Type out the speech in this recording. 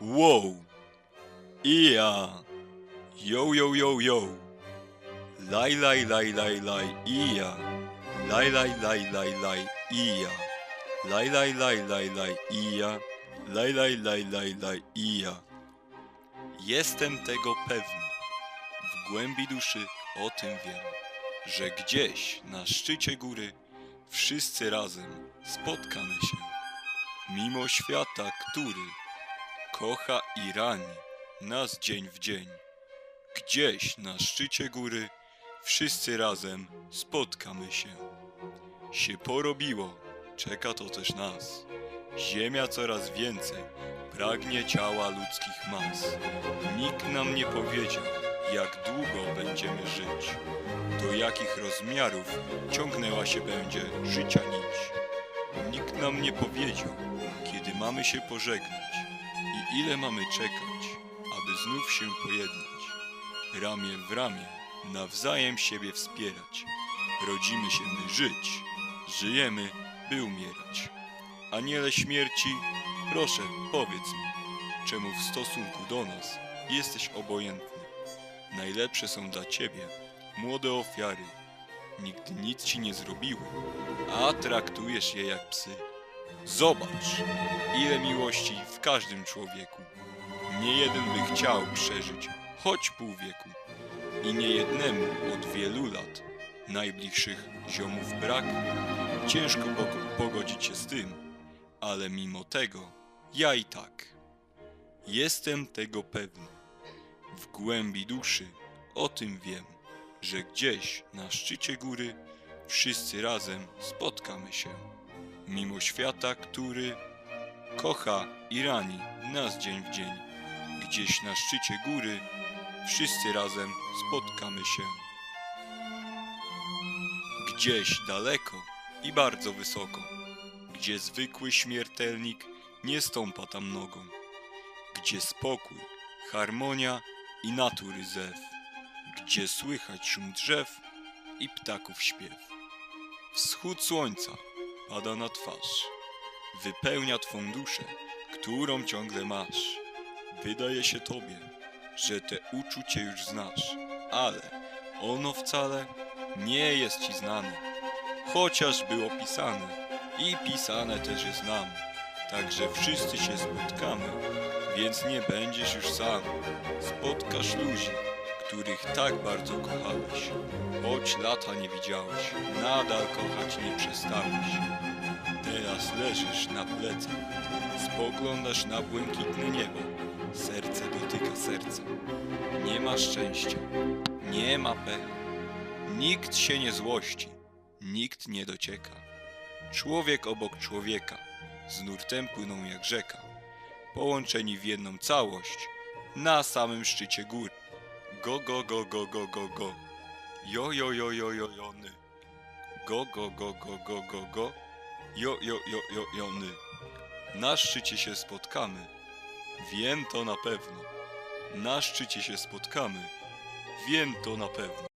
Wow! I ja! Yo, yo, yo, yo! Laj, laj, laj, laj, laj, i ja! Laj, laj, laj, laj, laj, i ja! Laj, laj, laj, laj, laj, i ja! Laj, laj, laj, laj, laj! Jestem tego pewny. W głębi duszy o tym wiem, że gdzieś na szczycie góry wszyscy razem spotkamy się. Mimo świata, który kocha i rani nas dzień w dzień. Gdzieś na szczycie góry wszyscy razem spotkamy się. Się porobiło, czeka to też nas. Ziemia coraz więcej pragnie ciała ludzkich mas. Nikt nam nie powiedział, jak długo będziemy żyć. Do jakich rozmiarów ciągnęła się będzie życia nić. Nikt nam nie powiedział, kiedy mamy się pożegnać i ile mamy czekać, aby znów się pojednać. Ramię w ramię, nawzajem siebie wspierać. Rodzimy się by żyć, żyjemy by umierać. Aniele śmierci, proszę powiedz mi, czemu w stosunku do nas jesteś obojętny? Najlepsze są dla ciebie młode ofiary. Nigdy nic ci nie zrobiły, a traktujesz je jak psy. Zobacz, ile miłości w każdym człowieku. Nie jeden by chciał przeżyć choć pół wieku. I nie jednemu od wielu lat najbliższych ziomów brak. Ciężko pog- pogodzić się z tym, ale mimo tego ja i tak. Jestem tego pewny. W głębi duszy o tym wiem, że gdzieś na szczycie góry wszyscy razem spotkamy się. Mimo świata, który kocha i rani nas dzień w dzień. Gdzieś na szczycie góry wszyscy razem spotkamy się. Gdzieś daleko i bardzo wysoko, gdzie zwykły śmiertelnik nie stąpa tam nogą, gdzie spokój, harmonia i natury zew, gdzie słychać szum drzew i ptaków śpiew. Wschód słońca pada na twarz, wypełnia twą duszę, którą ciągle masz. Wydaje się tobie, że te uczucie już znasz, ale ono wcale nie jest ci znane, chociaż było pisane i pisane też jest nam. Także wszyscy się spotkamy, więc nie będziesz już sam. Spotkasz ludzi, których tak bardzo kochałeś, choć lata nie widziałeś, nadal kochać nie przestałeś. Teraz leżysz na plecach, spoglądasz na błękitne niebo, serce dotyka serca. Nie ma szczęścia, nie ma pecha, nikt się nie złości, nikt nie docieka. Człowiek obok człowieka, z nurtem płyną jak rzeka, połączeni w jedną całość, na samym szczycie gór. Go, go, go, go, go, go, go. Jo, jo, jo, jo, jo, jo, ny. Go, go, go, go, go, go, go. Jo, jo, jo, jo, jo, ny. Na szczycie się spotkamy. Wiem to na pewno. Na szczycie się spotkamy. Wiem to na pewno.